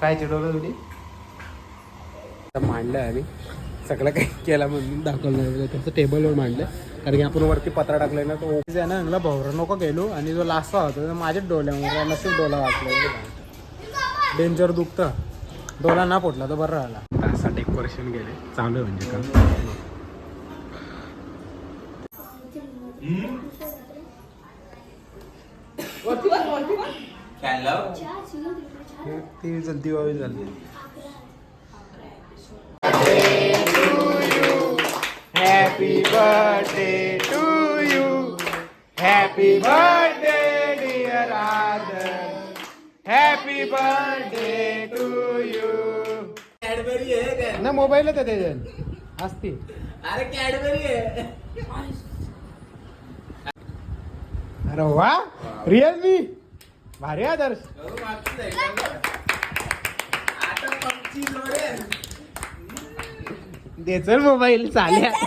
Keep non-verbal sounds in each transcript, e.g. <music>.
काय चिडवलं तुम्ही मांडलं आणि सगळं काही केलं म्हणून दाखवलं नाही त्याचं टेबलवर मांडलं कारण की आपण वरती पत्रा टाकलाय ना तो ऑफिस आहे ना. म्हणलं भवरा नको गेलो. आणि जो लास्ट होता तो माझ्याच डोल्यामुळे नशीब डोला वाचला डेंजर दुखतं. डोला ना फुटला तो बरं राहिला असं डेकोरेशन गेले आहे म्हणजे काम. ती जल्दी व्हावी झाली. Happy birthday to you happy birthday dear Aadar happy birthday to you Cadbury आहे ना मोबाईलच आहे त्याच्यात. असती. अरे कॅडबरी आहे. अरे वा रिअलमी भारी आदर्श. आता पबजी जोडेल दे चल मोबाईल चाल्या <laughs>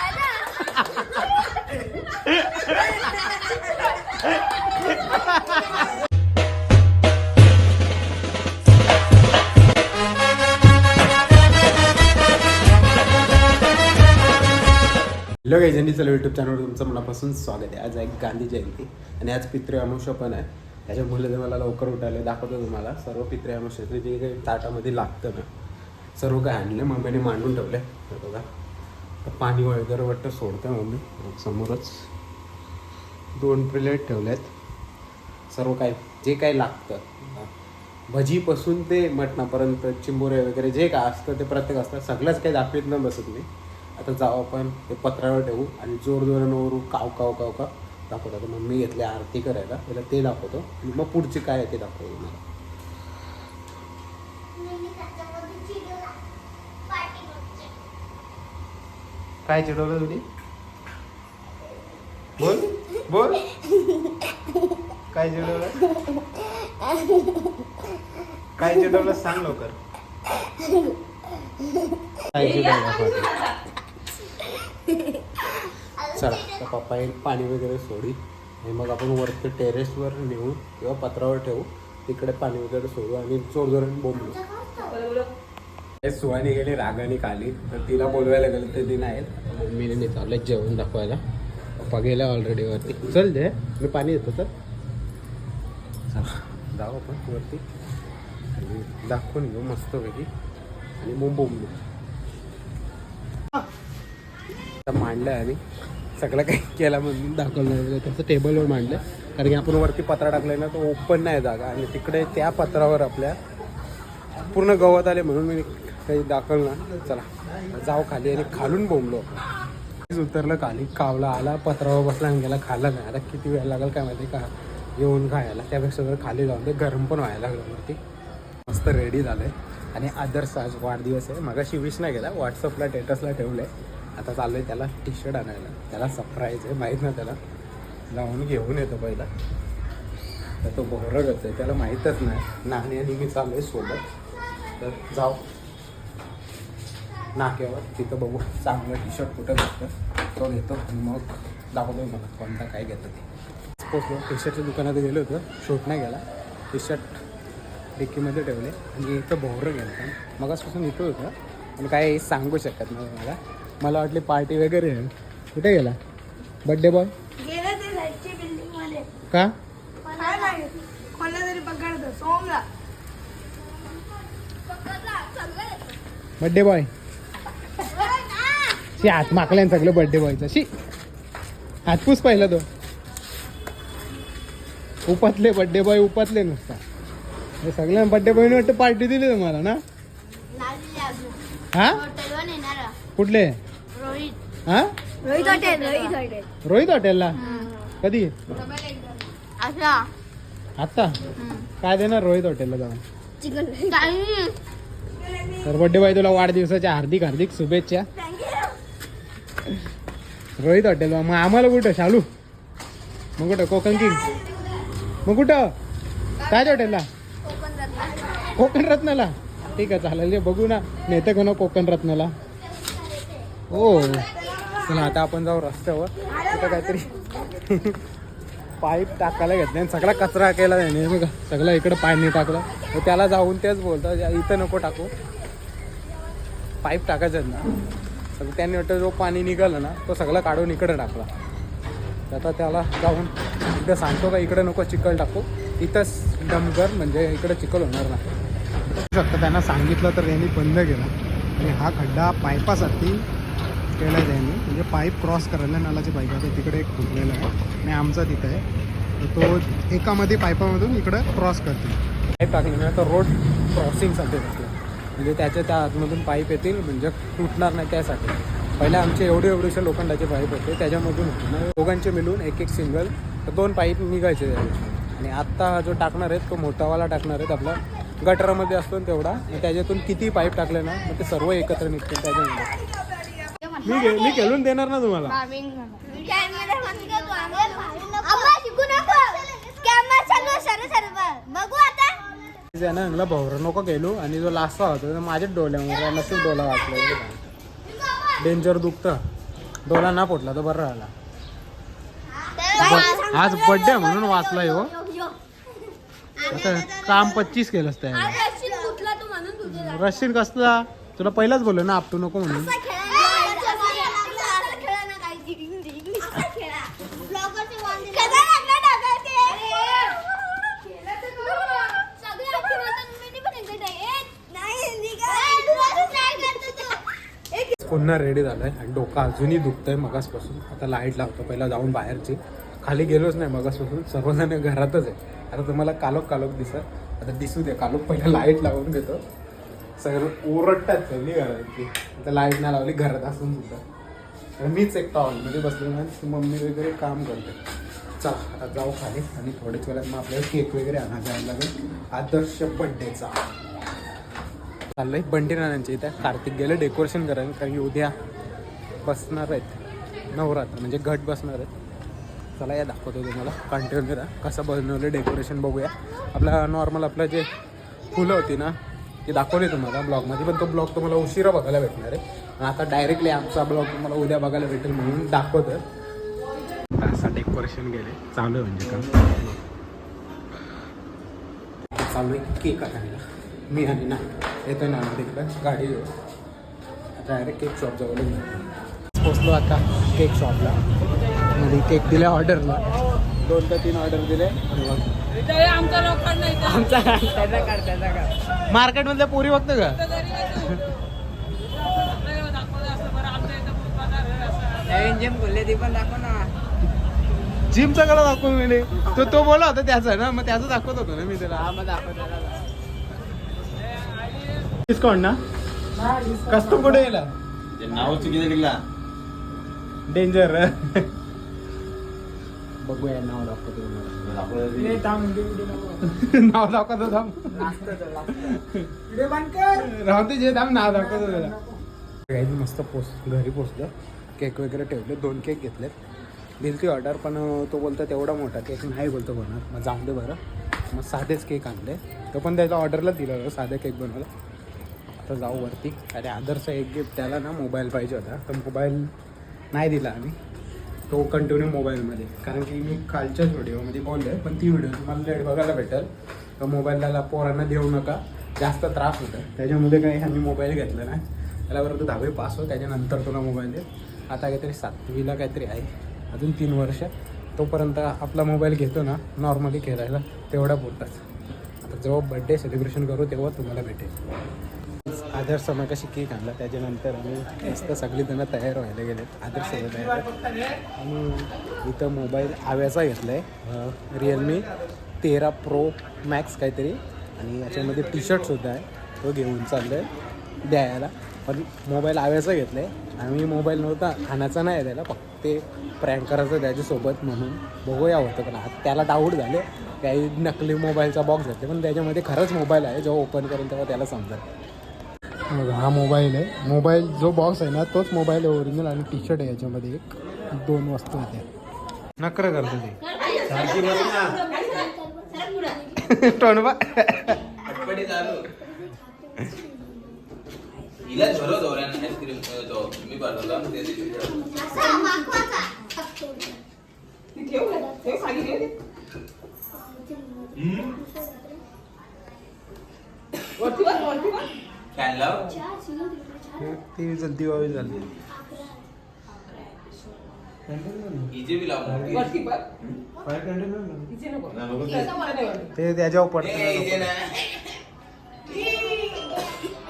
<laughs> हॅलो गाईजंडी चला युट्यूब चॅनलवर तुमचं मनापासून स्वागत आहे. आज एक गांधी जयंती आणि आज पितृ अमावस्या पण आहे. त्याच्यामुळे मला लवकर उठायला दाखवतो तुम्हाला. सर्व पितृ अमावस्याचे जे काही ताटामध्ये लागतं ना सर्व काय आणलं मम्मीने मांडून ठेवले बघा. तर पाणी वगैरे वाटतं सोडतं मम्मी. समोरच दोन प्लेट ठेवल्यात. सर्व काय जे काय लागतं. भजीपासून ते मटणापर्यंत चिंबोरे वगैरे जे काय असतं ते प्रत्येक असतं. सगळंच काही दाखवीत न बसत मी. आता जाऊ आपण ते पत्रावर ठेवू आणि जोर जोरानं काव काव काव का दाखवतो. आता मम्मी घेतले आरती करायला त्याला ते दाखवतो आणि मग पुढचे काय आहे ते दाखवतो मला काय चिडवलं तुम्ही बोल बोल. काय चिडवलं? काय चिडवलं सांग लवकर. काय चिडवलं? चला तर पप्पा येईल पाणी वगैरे सोडी. आणि मग आपण वरती टेरेसवर नेऊ किंवा पत्रावर ठेवू. तिकडे पाणी वगैरे सोडू आणि जोरजोराने बोंबलू. हे सुहानी गेली रागाने खाली तर तिला बोलवायला गेलं तर ती नाही मम्मीने नाही चाललंय जेवण दाखवायला. पप्पा गेला ऑलरेडी वरती. चल दे मी पाणी देतो तर चला जाऊ आपण वरती. आणि दाखवून घेऊ मस्तपैकी. आणि मग मांडलं आहे मांडलं आणि सगळं काही केलं म्हणून दाखवलं नाही. त्याचं टेबलवर मांडलं कारण की आपण वरती पत्रा टाकलाय ना तो ओपन नाही जागा. आणि तिकडे त्या पत्रावर आपल्या पूर्ण गवत आले म्हणून मी काही दाखवलं ना चला जाऊ खाली आणि खालून बोंबलो. उतरलं खाली कावला आला पत्रावर बसला आणि गेला खाल्ला नाही आता किती वेळ लागेल काय माहिती का? येऊन खायला. त्यापेक्षा जर खाली जाऊन ते गरम पण व्हायला लागलं वरती. मस्त रेडी झालंय. आणि आदर्श आज वाढदिवस आहे. मगाशी विश नाही गेला व्हॉट्सअपला टेटर्सला ठेवलं आहे आता चाललंय त्याला टी शर्ट आणायला. त्याला सरप्राईज आहे माहीत ना त्याला. जाऊन घेऊन येतो पहिला. तर तो बोरगच आहे त्याला माहीतच नाही. नाणे आणि मी चाललो आहे सोबत. तर जाऊ. नाक्यावर तिथं बघू. चांगलं टी शर्ट कुठं भेटतं. तो घेतो. मग दाखवतो मला कोणता काय घेतं ते. पोचलो. टी शर्टच्या दुकानात गेलो होतो. शूट नाही गेला टी शर्ट डिक्कीमध्ये ठेवले. आणि इथं भोवरं गेलं. पण मगासपासून इथं होतं. पण काय सांगू शकत नाही मला मला वाटली पार्टी वगैरे आहे. कुठे गेला? बड्डे बॉय गेलं ते साईडच्या बिल्डिंगमध्ये का? बड्डे बॉय शी हात माकल्यान सगळं बड्डे बॉयचं शी. हातपूस पाहिला तो. उपातले बड्डे बॉय उपातले नुसता. हे सगळ्या बड्डे बॉयने वाटतं पार्टी दिली तुम्हाला ना? हा? हॉटेलवर येणार कुठले? हा रोहित हॉटेल रोहित हॉटेल रोहित हॉटेलला कधी आता काय देणार रोहित हॉटेलला जाऊन चिकन काही तर बड्डे बॉय तुला वाढदिवसाच्या हार्दिक हार्दिक शुभेच्छा रोहित हॉटेल मग आम्हाला कुठं शालू मग कुठं कोकण किंग मग कुठं ताज हॉटेलला कोकण रत्नाला ठीक आहे चालेल बघू ना नेतं कोणा कोकण रत्नाला हो चला आता आपण जाऊ रस्त्यावर. तिथं काहीतरी पाईप टाकायला घेतले आणि सगळा कचरा केला त्याने. बघा सगळं इकडं पाणी टाकलं. तर त्याला जाऊन तेच बोलतं इथं नको टाकू. पाईप टाकायचं ना. तर त्याने वाटतं जो पाणी निघालं ना तो सगळं काढून इकडं टाकला. तर आता त्याला जाऊन इथं सांगतो का इकडं नको चिखल टाकू. इथंच डमकर म्हणजे इकडं चिखल होणार नाही. शकतं त्यांना सांगितलं तर त्यांनी बंद केला. आणि हा खड्डा पाईपासाठी केलं आहे त्यांनी. म्हणजे पाईप क्रॉस करायला नळाची पाईप आहे तिकडे एक फुटलेला आहे आणि आमचा तिथं आहे. तर तो एकामध्ये पाईपामधून इकडं क्रॉस करते. पाईप टाकली म्हणजे तर रोड क्रॉसिंगसाठी टाकलं म्हणजे त्याच्या त्या आतमधून पाईप येतील म्हणजे तुटणार नाही त्यासाठी. पहिले आमचे एवढे एवढेशे लोखंडाचे पाईप होते त्याच्यामधून दोघांचे मिळून एक एक सिंगल तर दोन पाईप निघायचे आणि आत्ता हा जो टाकणार आहेत तो मोठावाला टाकणार आहेत आपला गटरामध्ये असतो तेवढा त्याच्यातून किती पाईप टाकले ना मग ते सर्व एकत्र निघतील त्याच्यामध्ये. मी घे मी खेळून देणार ना तुम्हाला? शिकू नको कॅमेरा चालू बघू आता भावर नको गेलो आणि जो लास्टचा होता तो माझ्याच डोल्यामुळे नसेल डोला वाचला डेंजर दुखतं. डोला ना फुटला तो बरं राहिला ब- आज बड्डे म्हणून वाचला हो. आता काम पच्चीस केलंस त्या रशीन कसला? तुला पहिलाच बोललो ना आपटू नको म्हणून. पुन्हा रेडी झालं आहे आणि डोकं अजूनही दुखतंय मगासपासून. आता लाइट लावतो पहिला जाऊन बाहेरची. खाली गेलोच नाही मगासपासून सर्वजण घरातच आहे. आता तुम्हाला कालोख कालोख दिसत आता दिसू दे कालोख पहिला लाइट लावून घेतो सगळं ओरडतात सगळी घराची आता लाइट नाही लावली घरात असून सुद्धा. मीच एक हॉलमध्ये बसलो ना मम्मी वगैरे काम करते. चला आता जाऊ खाली आणि थोड्याच वेळात मग आपल्याला केक वगैरे आणा जायला लागेल. आदर्श बड्डेचा चाललंय बंटी नानांच्या इथं. कार्तिक गेलं डेकोरेशन करायला. कारण की उद्या बसणार आहेत. नवरात्र म्हणजे घट बसणार आहेत. चला या दाखवतो तुम्हाला. कंटिन्यू राहा कसं बनवलं डेकोरेशन बघूया. आपला नॉर्मल आपलं जे फुलं होती ना ती दाखवले तुम्हाला ब्लॉगमध्ये पण तो ब्लॉग तुम्हाला उशिरा बघायला भेटणार आहे. आणि आता डायरेक्टली आमचा ब्लॉग तुम्हाला उद्या बघायला भेटेल म्हणून दाखवतं असं डेकोरेशन गेले. चालू आहे म्हणजे काम. चालू आहे. केक आणायला मी आणि ना येतो ना तिकडं. गाडी डायरेक्ट केक शॉप जवळ पोचलो आता केक शॉपला मध्ये केक दिले ऑर्डरला दोन का तीन ऑर्डर दिले. मार्केटमधल्या पोरी बघतो का? जिम खोलले ती पण दाखव ना. जिम सगळं दाखवून मी तो तो बोला होता त्याचा ना मग त्याचं दाखवत होतो ना मी त्याला. हा मग दाखव डिस्काउंट ना? कस्टम कुठे गेला? नाव चुकीचं डेंजर बघूया नाव दाखवतो नाव दाखवतो थांब. राहू दे जे थांब नाव दाखवतो त्याला. काही मस्त पोच घरी पोचलं केक वगैरे ठेवले दोन केक घेतले दिली ती ऑर्डर पण तो बोलतो तेवढा मोठा केक नाही बोलतो बनणार मग जाऊ दे बरं. मग साधेच केक आणले. तो पण त्याच्या ऑर्डरला दिलं साधे केक बनवला. आता जाऊ वरती. अरे आदरचा एक गिफ्ट त्याला ना मोबाईल पाहिजे होता. तर मोबाईल नाही दिला आम्ही. तो कंटिन्यू मोबाईलमध्ये कारण की मी कालच्याच व्हिडिओमध्ये बोललो पण ती व्हिडिओ तुम्हाला लेट बघायला भेटेल. तर मोबाईलला पोरांना देऊ नका. जास्त त्रास होतो त्याच्यामध्ये काही आम्ही मोबाईल घेतला नाही. त्याला बरोबर दहावी पास हो त्याच्यानंतर तुला मोबाईल दे आता काहीतरी सातवीला काहीतरी आहे. अजून तीन वर्ष. तोपर्यंत आपला मोबाईल घेतो ना नॉर्मली खेळायला. तेवढा पुरताच आता जेव्हा बड्डे सेलिब्रेशन करू तेव्हा तुम्हाला भेटेल. आदर्श समय कशी केक आणला त्याच्यानंतर आम्ही मस्त सगळी जण तयार व्हायला गेले आदर्श तयार आणि इथं मोबाईल आव्याचा घेतला आहे रिअलमी तेरा प्रो मॅक्स काहीतरी. आणि याच्यामध्ये टी शर्टसुद्धा आहे तो घेऊन चाललो आहे द्यायला. पण मोबाईल आव्याचा घेतला आहे आम्ही मोबाईल नव्हता खाण्याचा नाही द्यायला त्याला फक्त ते प्रँक करायचं त्याच्यासोबत म्हणून बघूया होतं पण आता त्याला डाऊट झाले. काही नकली मोबाईलचा बॉक्स घेतले पण त्याच्यामध्ये खरंच मोबाईल आहे जेव्हा ओपन करेल तेव्हा त्याला समजेल. बघा, हा मोबाईल आहे. मोबाईल जो बॉक्स आहे ना तोच मोबाईल आहे ओरिजिनल आणि टी शर्ट आहे याच्यामध्ये. एक दोन वस्तू आहेत. नकर करतो ते. सारखी फॅन लाव ती जलती व्हावी झाली. हिचे बी लाव. ते त्याच्यावर ए, पडतं. नाही.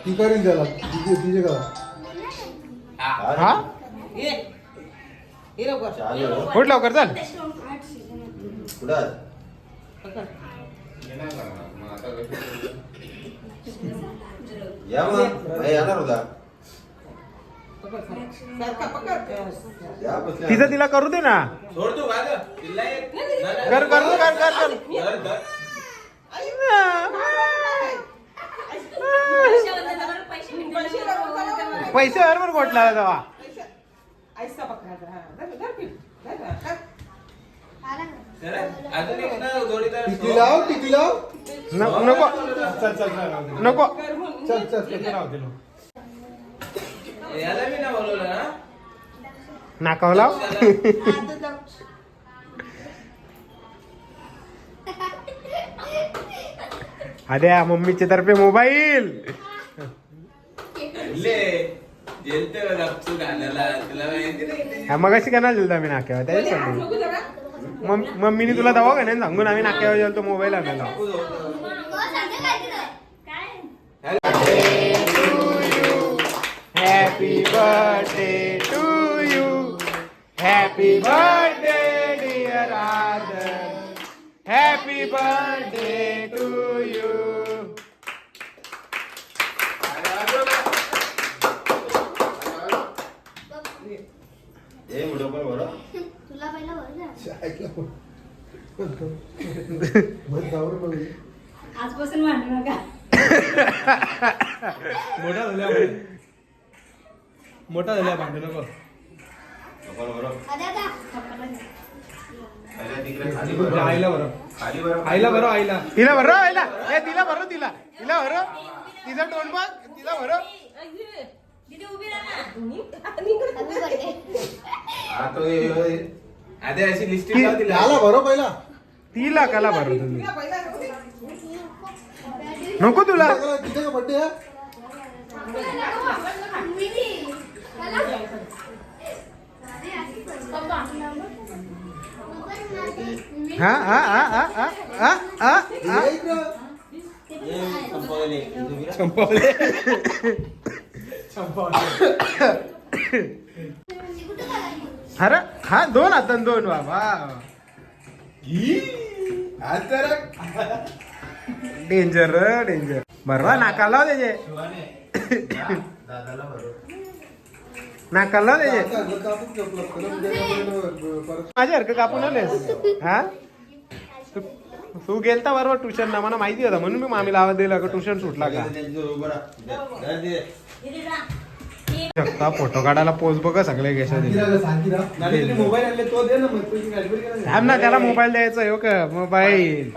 ती करेन त्याला. तिचे तिचे करा. हा. हा? लवकर. चल कुठं या. मग नाही येणार होता. या बसल्या. तिचं तिला करू दे ना. सोड तू का ग? तिला एक- नाही, नाही. कर कर कर कर कर. धर, धर. पैसे बरोबर कोटला तेव्हा. अजून एक ना जोडीदार टिकली लाव टिकली लाव. नको. चल चल नको. चल चल चल याला मी ना. बोलवलं नाकावला अरे मम्मीचे तर्फे मोबाईल. मग अशी का ना दिलता मी नाक्यावर त्याच्यासाठी. मम्मीने तुला दवा नाही सांगून आम्ही नाक्यावर गेलो मोबाईल आणायला. Happy birthday to you happy birthday dear Aadar happy birthday to you हे व्हिडिओ पण बरं <laughs> <laughs> आजपासून मांडू नका. मोठा झाल्या मोठा झाल्या भांडू नको. आईला बरं. आईला बरं. तिला बरं आईला. ए तिला बरं तिला. तिला बरं तिचा टोन बघ. तिला बरं उभी राहा. हा हे- हे- आधी अशी तिला आला बरं पहिला तिला कला बरं तुम्ही नको तुला तिथे का बड्डे? हा हा हा हा हा हा हा हा हे. हे? संपवले कुठं गेला? अरे हा दोन आता दोन बाबा डेंजर डेंजर बरोबर नाकाला त्याचे. नाकाला त्याचे. माझे हरकत कापून आलेस हा? तू गेलता बरोबर ट्युशन ना मला माहिती होता म्हणून मी मामी लावा दिला का ट्युशन सुटला का? शकता फोटो काढायला पोच बघ सगळे घेशा थांब ना त्याला मोबाईल द्यायचा हो का मोबाईल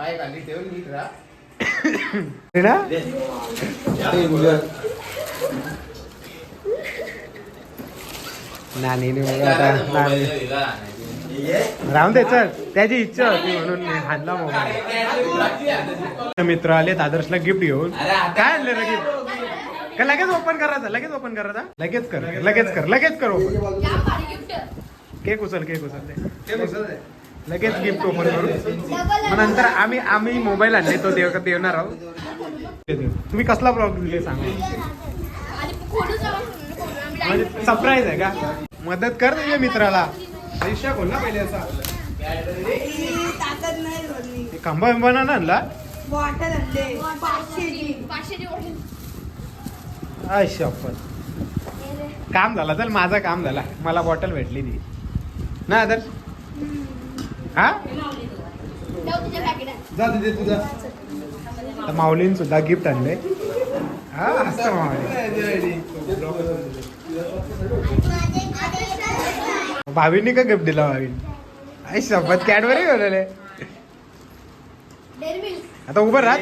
नानी राहून दे चल त्याची इच्छा होती म्हणून हाणला मोबाईल मित्र आले आदर्शला गिफ्ट घेऊन काय आणलं गिफ्ट का लगेच ओपन करायचा? लगेच ओपन करायचा लगेच कर लगेच कर लगेच कर ओपन केक उचल केक उचल. दे. लगेच गिफ्ट ओपन करू. मग नंतर आम्ही आम्ही मोबाईल आणले तो देव देवणार आहोत. ते देऊ. तुम्ही कसला ब्लॉग दिले सांगा. म्हणजे सरप्राईज आहे का? मदत कर तुझ्या मित्राला. आयुष्या खोल ना पहिले असा. ताकद नाही खांबा बिंबा ना आणला? बॉटल आणले. पाचशेची पाचशेची बॉटल. आय शपथ. काम झालं चल माझं काम झाला. मला बॉटल भेटली ती. ना आदर्श हा? जा तिथे तुझा तर माऊलीन सुद्धा गिफ्ट आणले हा असं माऊली. भावीने का गिफ्ट दिला भावीन? आय शपथ कॅडबरी मिल्क आता उभं राहा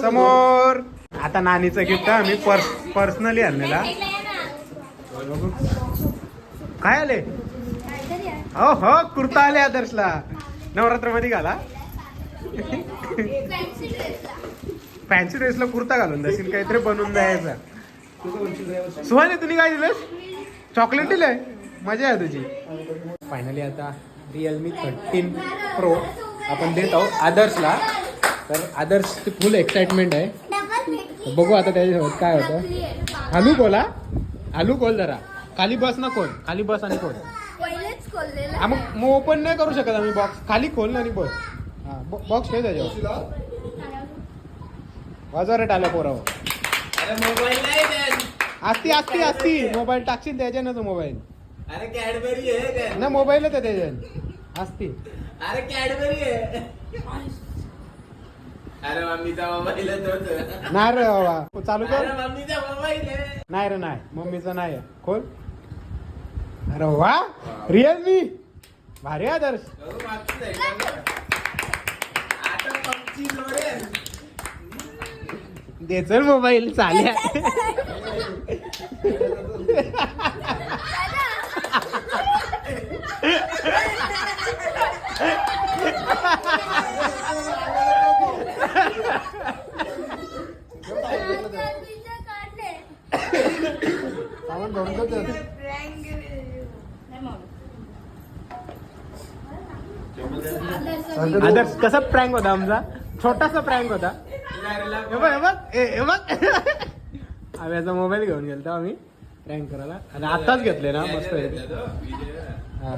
समोर. आता नानीचं गिफ्ट आम्ही पर्स पर्सनली आणलेला. बघू काय आले? हो हो कुर्ता आले आदर्शला. नवरात्रमध्ये घाला. फॅन्सी ड्रेसला कुर्ता घालून जाशील काहीतरी बनवून द्यायचा. सुहाने तुम्ही काय दिलंस? चॉकलेट दिलंय? मजा आहे तुझी. फायनली आता रिअलमी थर्टीन प्रो आपण देत आहोत आदर्शला. तर आदर्श फुल एक्साइटमेंट आहे. तर बघू आता त्याच्यासोबत काय होतं. आलू कोला आलू कोल जरा. खाली बस ना कोण खाली बस आणि कोण पहिलेच खोललेलं हा मग मग ओपन नाही करू शकत आम्ही बॉक्स खाली खोल आणि बस. हा बॉक्स ठेव त्याच्यावर. बाजारात आल्या पोरावर. अरे मोबाईल नाही त्यात. असती असती असती मोबाईल टाकशील त्याच्या ना तो मोबाईल अरे कॅडबरी आहे. ना मोबाईलच आहे त्याच्यात. असती अरे कॅडबरी आहे. अरे मम्मीचा मोबाईल नाही रे बाबा. चालू कर. अरे मम्मीचा मोबाईल आहे नाही रे नाही. मम्मीचं नाही खोल. अरे वा. रिअलमी भारी आदर्श. जोडेल. दे चल मोबाईल. चाल्या आदर्श. कसा प्रँक होता आमचा? छोटासा प्रँक होता. हे बघ हे बघ ए- हे बघ. आम्ही मोबाईल घेऊन गेलो आम्ही प्रँक करायला. आणि आताच घेतले ना मस्त आहे. हा.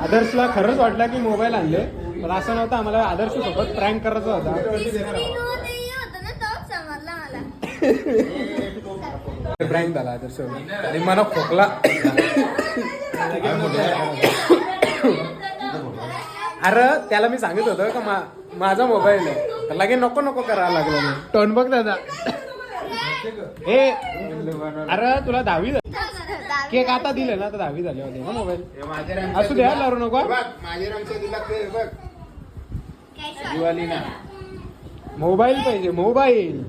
आदर्शला खरंच वाटलं की मोबाईल आणले पण असं नव्हतं आम्हाला आदर्श सोबत प्रँक करायचा होता. <laughs> प्रँक झाला आदर्श. आणि मला खोकला. <laughs> अरे त्याला मी सांगित होतं का मा- माझा मोबाईल आहे. लगे नको नको करायला लागलं मी. टोन बघ दादा. ए अरे तुला दहावी झाली. केक आता दिले ना तर दहावी झाली होती ना मोबाईल असू द्या लारू नको. मोबाईल पाहिजे मोबाईल.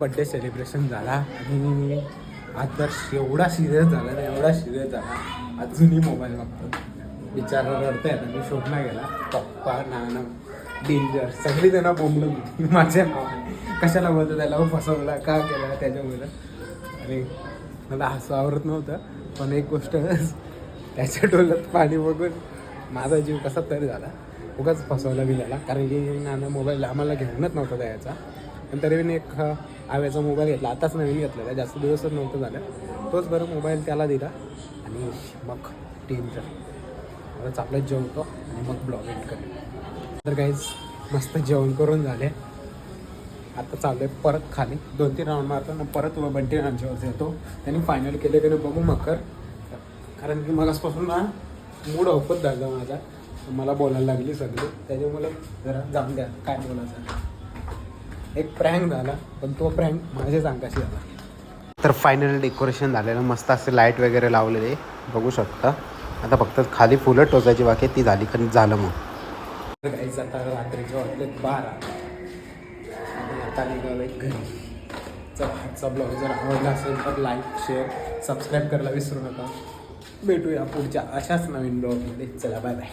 बर्थडे सेलिब्रेशन झाला आणि आदर्श एवढा सिरियस झाला ना एवढा सिरियस झाला. अजूनही मोबाईल बघतो बिचारा रडताय ना मी शोधला गेला. पप्पा नाना डेंजर सगळी त्यांना बोंबलं <laughs> माझ्या नावाने. कशाला बोलतो त्याला हो, फसवला का केला त्याच्यामुळे. आणि मला हसू आवडत नव्हतं. पण एक गोष्ट त्याच्या डोल्यात पाणी बघून माझा जीव कसा तरी झाला. उगाच फसवला बी त्याला. कारण की नाना मोबाईल आम्हाला घेऊनच नव्हता द्यायचा. पण तरी मी एक आव्याचा मोबाईल घेतला. आताच नवीन घेतलेला. जास्त दिवसच नव्हतं झालं. तोच बरं मोबाईल त्याला दिला. आणि मग टीमचा आताच आपलं जेवतो आणि मग ब्लॉग एंड करेल तर काहीच मस्त जेवण करून झाले. आता चालू आहे परत खाली. दोन तीन राऊंड मारतो ना परत बंटी रांच्यावरती येतो. त्यांनी फायनल केले की बघू मकर. कारण की मगासपासून ना मूड औपत झाला माझा. मला बोलायला लागली सगळी. त्याच्यामुळे जरा जाऊन द्या. काय बोलायचं. एक प्रँक झाला. पण तो प्रँक माझ्याच अंगाशी झाला. तर फायनल डेकोरेशन झालेलं मस्त असे लाइट वगैरे लावलेले बघू शकता. आता फक्त खाली फुलं टोचायची बाकी ती झाली कारण झालं मग. तर काहीच आता रात्रीचे वाजले बारा. आणि आता निघालो एक घरी. चला आजचा ब्लॉग जर आवडला असेल तर लाईक शेअर सबस्क्राईब करायला विसरू नका. भेटूया पुढच्या अशाच नवीन ब्लॉगमध्ये चला बाय बाय